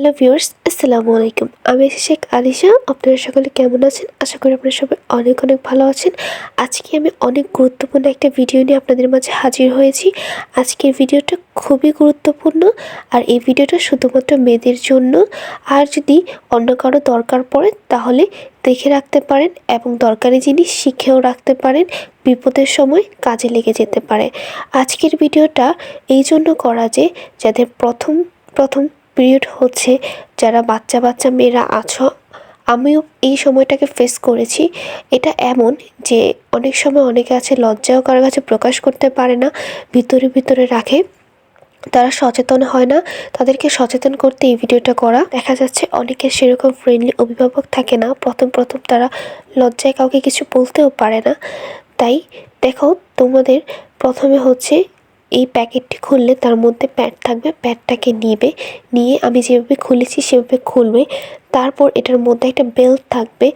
Hello viewers আসসালামু আলাইকুম আমি শেখ আলিশা। আপনারা সকলে কেমন আছেন? আশা করি আপনারা সবাই অনেক অনেক ভালো আছেন। আজকে আমি অনেক গুরুত্বপূর্ণ একটা ভিডিও নিয়ে আপনাদের মাঝে হাজির হয়েছি। আজকের ভিডিওটা খুবই গুরুত্বপূর্ণ। আর এই ভিডিওটা শুধুমাত্র মেয়েদের জন্য। আর যদি অন্য কারও দরকার পড়ে, তাহলে দেখে রাখতে পারেন এবং দরকারি জিনিস শিখেও রাখতে পারেন। বিপদের সময় কাজে লেগে যেতে পারে। আজকের ভিডিওটা এই জন্য করা যে, যাদের প্রথম প্রথম পিরিয়ড হচ্ছে যারা বাচ্চা বাচ্চা মেয়েরা আছো, আমিও এই সময়টাকে ফেস করেছি। এটা এমন যে অনেক সময় অনেকে আছে লজ্জাও কারোর কাছে প্রকাশ করতে পারে না, ভিতরে ভিতরে রাখে। তারা সচেতন হয় না, তাদেরকে সচেতন করতে এই ভিডিওটা করা। দেখা যাচ্ছে অনেকে সেরকম ফ্রেন্ডলি অভিভাবক থাকে না, প্রথম প্রথম তারা লজ্জায় কাউকে কিছু বলতেও পারে না। তাই দেখো, তোমাদের প্রথমে হচ্ছে এই প্যাকেটটি খুললে তার মধ্যে প্যাড থাকবে, প্যাডটাকে নিবে, নিয়ে আমি যেভাবে খুলেছি সেভাবে খুলবে। তারপর এটার মধ্যে একটা বেল্ট থাকবে।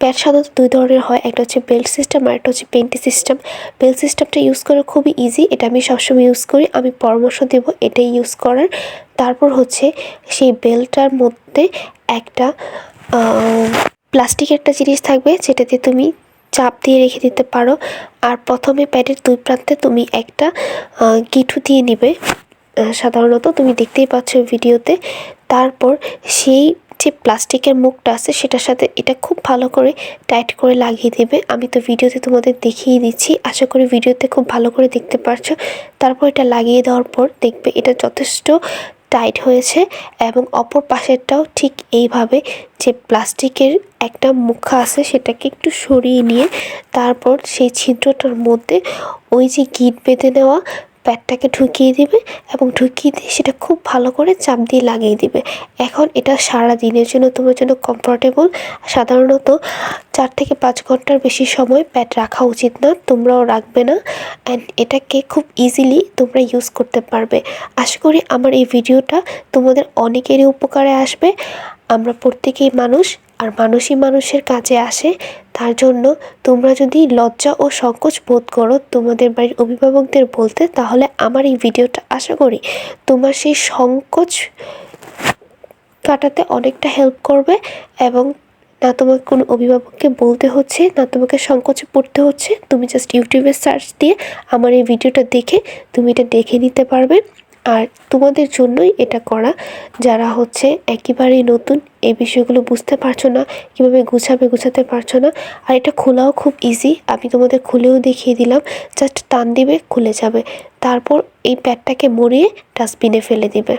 প্যাড সাধারণত দুই ধরনের হয়, একটা হচ্ছে বেল্ট সিস্টেম আর একটা হচ্ছে পেন্টি সিস্টেম। বেল্ট সিস্টেমটা ইউজ করা খুবই ইজি এটা আমি সবসময় ইউজ করি, আমি পরামর্শ দেব এটাই ইউজ করার। তারপর হচ্ছে সেই বেল্টটার মধ্যে একটা প্লাস্টিক একটা জিনিস থাকবে, যেটাতে তুমি চাপ দিয়ে রেখে দিতে পারো। আর প্রথমে প্যাডের দুই প্রান্তে তুমি একটা গিঠু দিয়ে নিবে। সাধারণত তুমি দেখতেই পাচ্ছ ভিডিওতে। তারপর সেই যে প্লাস্টিকের মুখটা আছে, সেটার সাথে এটা খুব ভালো করে টাইট করে লাগিয়ে দেবে। আমি তো ভিডিওতে তোমাদের দেখিয়ে দিচ্ছি। আশা করি ভিডিওতে খুব ভালো করে দেখতে পারছ। তারপর এটা লাগিয়ে দেওয়ার পর দেখবে এটা যথেষ্ট টাইট হয়েছে এবং অপর পাশেরটাও ঠিক এইভাবে যে প্লাস্টিকের একটা মুখা আছে সেটাকে একটু সরিয়ে নিয়ে তারপর সেই ছিদ্রটার মধ্যে ওই যে গিট বেঁধে নেওয়া প্যাডটাকে ঢুকিয়ে দিবে এবং ঢুকিয়ে দিয়ে সেটা খুব ভালো করে চাপ দিয়ে লাগিয়ে দিবে। এখন এটা সারা দিনের জন্য তোমার জন্য কমফোর্টেবল সাধারণত চার থেকে পাঁচ ঘণ্টার বেশি সময় প্যাড রাখা উচিত না, তোমরাও রাখবে না। অ্যান্ড এটাকে খুব ইজিলি তোমরা ইউজ করতে পারবে। আশা করি আমার এই ভিডিওটা তোমাদের অনেকেরই উপকারে আসবে। আমরা প্রত্যেকেই মানুষ, আর মানুষই মানুষের কাজে আসে। তার জন্য তোমরা যদি লজ্জা ও সংকোচ বোধ করো তোমাদের বাড়ির অভিভাবকদের বলতে, তাহলে আমার এই ভিডিওটা আশা করি তোমার সেই সংকোচ কাটাতে অনেকটা হেল্প করবে এবং না তোমাকে কোনো অভিভাবককে বলতে হচ্ছে, না তোমাকে সংকোচে পড়তে হচ্ছে। তুমি জাস্ট ইউটিউবে সার্চ দিয়ে আমার এই ভিডিওটা দেখে তুমি এটা দেখে নিতে পারবে। আর তোমাদের জন্যই এটা করা, যারা হচ্ছে একেবারেই নতুন এই বিষয়গুলো বুঝতে পারছ না, কীভাবে গুছাবে গুছাতে পারছ না, আর এটা খোলাও খুব ইজি আমি তোমাদের খুলেও দেখিয়ে দিলাম জাস্ট টান দিবে, খুলে যাবে। তারপর এই প্যাডটাকে মরিয়ে ডাস্টবিনে ফেলে দিবে।